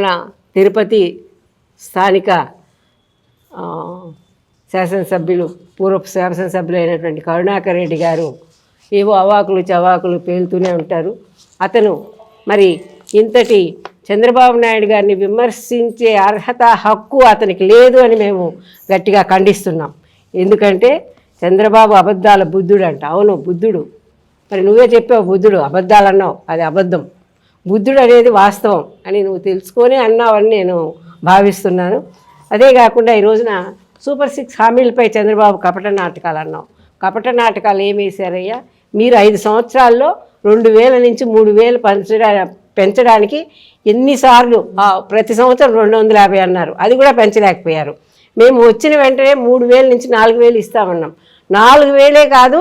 మన తిరుపతి స్థానిక శాసనసభ్యులు పూర్వపు శాసనసభ్యులు అయినటువంటి కరుణాకర్ రెడ్డి గారు ఏవో అవాకులు చవాకులు పేలుతూనే ఉంటారు. అతను మరి ఇంతటి చంద్రబాబు నాయుడు గారిని విమర్శించే అర్హత హక్కు అతనికి లేదు అని మేము గట్టిగా ఖండిస్తున్నాం. ఎందుకంటే చంద్రబాబు అబద్ధాల బుద్ధుడు అంట అవును బుద్ధుడు. మరి నువ్వే చెప్పావు బుద్ధుడు. అబద్ధాలు అన్నావు అది అబద్ధం. బుద్ధుడు అనేది వాస్తవం అని నువ్వు తెలుసుకొని అన్నావని నేను భావిస్తున్నాను. అదే కాకుండా ఈ రోజున సూపర్ సిక్స్ హామీలపై చంద్రబాబు కపట నాటకాలు అన్నావు. కపట నాటకాలు ఏమి వేశారయ్యా? మీరు ఐదు సంవత్సరాల్లో రెండు వేల నుంచి మూడు వేలు పెంచడా పెంచడానికి ఎన్నిసార్లు ప్రతి సంవత్సరం రెండు వందల యాభై అన్నారు. అది కూడా పెంచలేకపోయారు. మేము వచ్చిన వెంటనే మూడు వేల నుంచి నాలుగు వేలు ఇస్తామన్నాం. నాలుగు వేలే కాదు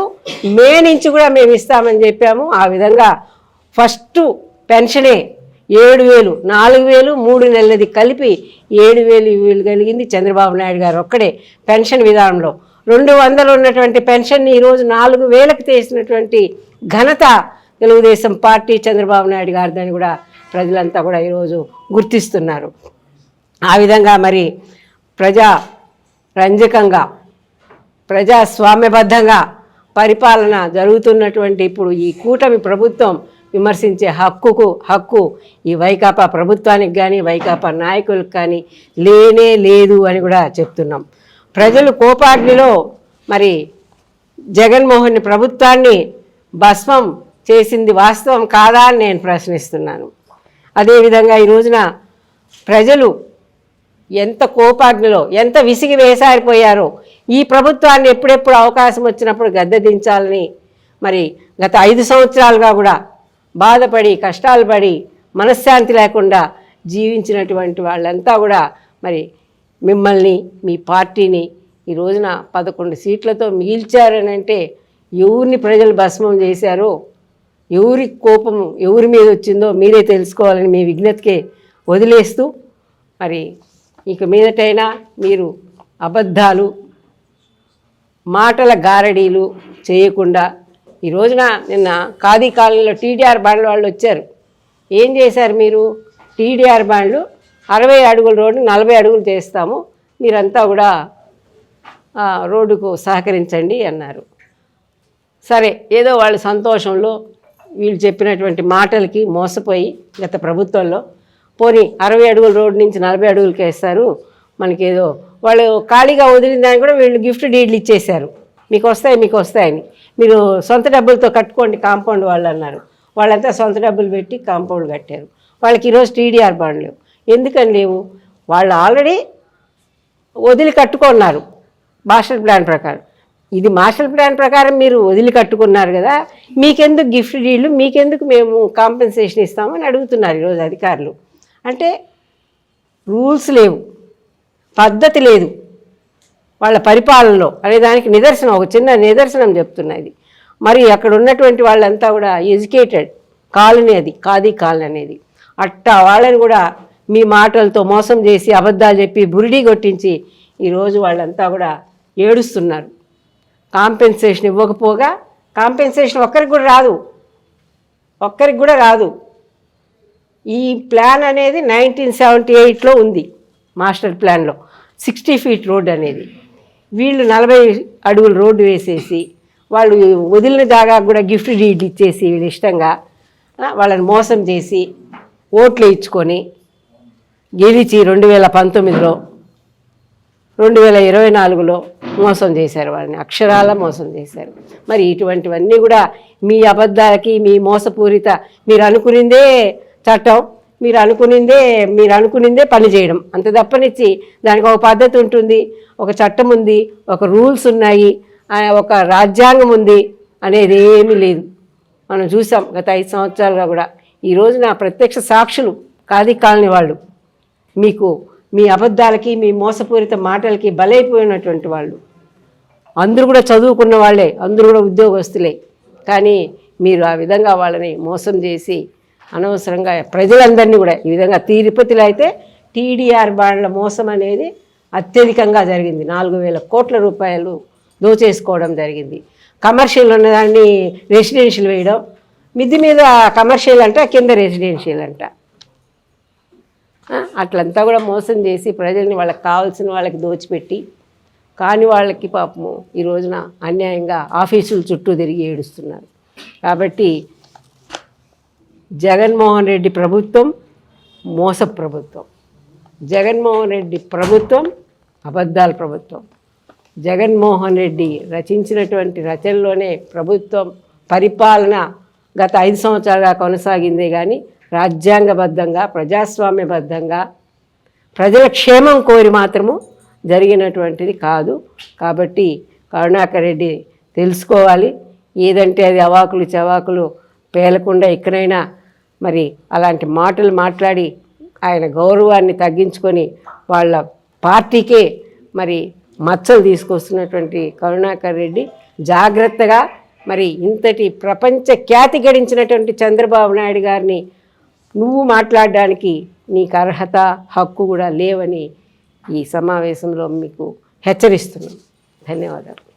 మే నుంచి కూడా మేము ఇస్తామని చెప్పాము. ఆ విధంగా ఫస్ట్ పెన్షనే. ఏడు వేలు నాలుగు వేలు మూడు నెలలది కలిపి ఏడు వేలు వేలు కలిగింది చంద్రబాబు నాయుడు గారు ఒక్కడే పెన్షన్ విధానంలో. రెండు వందలు ఉన్నటువంటి పెన్షన్ని ఈరోజు నాలుగు వేలకు తీసినటువంటి ఘనత తెలుగుదేశం పార్టీ చంద్రబాబు నాయుడు గారిదని కూడా ప్రజలంతా కూడా ఈరోజు గుర్తిస్తున్నారు. ఆ విధంగా మరి ప్రజా రంజకంగా ప్రజాస్వామ్యబద్ధంగా పరిపాలన జరుగుతున్నటువంటి ఇప్పుడు ఈ కూటమి ప్రభుత్వం విమర్శించే హక్కుకు హక్కు ఈ వైకాపా ప్రభుత్వానికి కానీ వైకాపా నాయకులకు కానీ లేనే లేదు అని కూడా చెప్తున్నాం. ప్రజలు కోపాగ్నిలో మరి జగన్మోహన్ ప్రభుత్వాన్ని భస్మం చేసింది వాస్తవం కాదా అని నేను ప్రశ్నిస్తున్నాను. అదేవిధంగా ఈ రోజున ప్రజలు ఎంత కోపాగ్నిలో ఎంత విసిగి వేసారిపోయారో ఈ ప్రభుత్వాన్ని ఎప్పుడెప్పుడు అవకాశం వచ్చినప్పుడు గద్దె దించాలని మరి గత ఐదు సంవత్సరాలుగా కూడా బాధపడి కష్టాలు పడి మనశ్శాంతి లేకుండా జీవించినటువంటి వాళ్ళంతా కూడా మరి మిమ్మల్ని మీ పార్టీని ఈ రోజున పదకొండు సీట్లతో మిగిల్చారని అంటే ఎవరిని ప్రజలు భస్మం చేశారో ఎవరి కోపం ఎవరి మీద వచ్చిందో మీరే తెలుసుకోవాలని మీ విజ్ఞతకే వదిలేస్తూ మరి ఇక మీదటైనా మీరు అబద్ధాలు మాటల గారడీలు చేయకుండా ఈ రోజున నిన్న ఖాదీ కాలనీలో టీడీఆర్ బాండ్ల వాళ్ళు వచ్చారు. ఏం చేశారు మీరు? టీడీఆర్ బాండ్లు అరవై అడుగుల రోడ్డు నలభై అడుగులు చేస్తాము. మీరంతా కూడా రోడ్డుకు సహకరించండి అన్నారు. సరే ఏదో వాళ్ళ సంతోషంలో వీళ్ళు చెప్పినటువంటి మాటలకి మోసపోయి గత ప్రభుత్వంలో పోనీ అరవై అడుగుల రోడ్డు నుంచి నలభై అడుగులకి వేస్తారు మనకేదో వాళ్ళు ఖాళీగా వదిలిన దానికి కూడా వీళ్ళు గిఫ్ట్ డీడ్లు ఇచ్చేశారు. మీకు వస్తాయి మీకు వస్తాయని మీరు సొంత డబ్బులతో కట్టుకోండి కాంపౌండ్ వాళ్ళు అన్నారు వాళ్ళంతా సొంత డబ్బులు పెట్టి కాంపౌండ్ కట్టారు. వాళ్ళకి ఈరోజు టీడీఆర్ బాండ్ లేవు. ఎందుకని లేవు? వాళ్ళు ఆల్రెడీ వదిలి కట్టుకున్నారు మాస్టర్ ప్లాన్ ప్రకారం. ఇది మాస్టర్ ప్లాన్ ప్రకారం మీరు వదిలి కట్టుకున్నారు కదా మీకెందుకు గిఫ్ట్ డీళ్ళు మీకెందుకు మేము కాంపెన్సేషన్ ఇస్తామని అడుగుతున్నారు ఈరోజు అధికారులు. అంటే రూల్స్ లేవు. పద్ధతి లేదు. వాళ్ళ పరిపాలనలో అనే దానికి నిదర్శనం ఒక చిన్న నిదర్శనం చెప్తున్నది మరి అక్కడ ఉన్నటువంటి వాళ్ళంతా కూడా ఎడ్యుకేటెడ్ కాలనీ అది ఖాదీ కాలనీ అనేది అట్టా వాళ్ళని కూడా మీ మాటలతో మోసం చేసి అబద్ధాలు చెప్పి బురిడి కొట్టించి ఈరోజు వాళ్ళంతా కూడా ఏడుస్తున్నారు. కాంపెన్సేషన్ ఇవ్వకపోగా కాంపెన్సేషన్ ఒక్కరికి కూడా రాదు. ఒక్కరికి కూడా రాదు. ఈ ప్లాన్ అనేది నైన్టీన్ సెవెంటీ ఎయిట్లో ఉంది మాస్టర్ ప్లాన్లో. సిక్స్టీ ఫీట్ రోడ్ అనేది. వీళ్ళు నలభై అడుగులు రోడ్డు వేసేసి వాళ్ళు వదిలిన జాగా కూడా గిఫ్ట్ డీడ్ ఇచ్చేసి వీళ్ళు ఇష్టంగా వాళ్ళని మోసం చేసి ఓట్లు ఇచ్చుకొని గెలిచి రెండు వేల పంతొమ్మిదిలో రెండు వేల ఇరవై నాలుగులో మోసం చేశారు వాళ్ళని అక్షరాల మోసం చేశారు. మరి ఇటువంటివన్నీ కూడా మీ అబద్ధాలకి మీ మోసపూరిత మీరు అనుకునిందే చట్టం. మీరు అనుకునిందే మీరు అనుకునిందే పని చేయడం. అంత తప్పనిచ్చి దానికి ఒక పద్ధతి ఉంటుంది ఒక చట్టం ఉంది ఒక రూల్స్ ఉన్నాయి ఆ, ఒక రాజ్యాంగం ఉంది అనేది ఏమీ లేదు. మనం చూసాం గత ఐదు సంవత్సరాలుగా కూడా. ఈ రోజున ప్రత్యక్ష సాక్షులు కాది కాలనీ వాళ్ళు. మీకు మీ అబద్ధాలకి మీ మోసపూరిత మాటలకి బలైపోయినటువంటి వాళ్ళు. అందరూ కూడా చదువుకున్న వాళ్ళే అందరూ కూడా ఉద్యోగస్తులే. కానీ మీరు ఆ విధంగా వాళ్ళని మోసం చేసి అనవసరంగా ప్రజలందరినీ కూడా ఈ విధంగా తిరుపతిలో అయితే టీడీఆర్ బాండ్ల మోసం అనేది అత్యధికంగా జరిగింది. నాలుగు వేల కోట్ల రూపాయలు దోచేసుకోవడం జరిగింది. కమర్షియల్ ఉన్నదాన్ని రెసిడెన్షియల్ వేయడం మిద్ది మీద కమర్షియల్ అంట కింద రెసిడెన్షియల్ అంట. అట్లంతా కూడా మోసం చేసి ప్రజల్ని వాళ్ళకి కావాల్సిన వాళ్ళకి దోచిపెట్టి కాని వాళ్ళకి పాపము ఈ రోజున అన్యాయంగా ఆఫీసుల చుట్టూ తిరిగి ఏడుస్తున్నారు. కాబట్టి జగన్మోహన్ రెడ్డి ప్రభుత్వం మోస ప్రభుత్వం. జగన్మోహన్ రెడ్డి ప్రభుత్వం అబద్ధాల ప్రభుత్వం. జగన్మోహన్ రెడ్డి రచించినటువంటి రచనలోనే ప్రభుత్వం పరిపాలన గత ఐదు సంవత్సరాలుగా కొనసాగిందే కానీ రాజ్యాంగబద్ధంగా ప్రజాస్వామ్యబద్ధంగా ప్రజల క్షేమం కోరి మాత్రము జరిగినటువంటిది కాదు. కాబట్టి కరుణాకర్ రెడ్డి తెలుసుకోవాలి. ఏదంటే అది అవాకులు చవాకులు పేలకుండా ఎక్కడైనా మరి అలాంటి మాటలు మాట్లాడి ఆయన గౌరవాన్ని తగ్గించుకొని వాళ్ళ పార్టీకే మరి మచ్చలు తీసుకొస్తున్నటువంటి కరుణాకర్ రెడ్డి జాగ్రత్తగా మరి ఇంతటి ప్రపంచ ఖ్యాతి గడించినటువంటి చంద్రబాబు నాయుడు గారిని నువ్వు మాట్లాడడానికి నీకు అర్హత హక్కు కూడా లేవని ఈ సమావేశంలో మీకు హెచ్చరిస్తున్నాం ధన్యవాదాలు.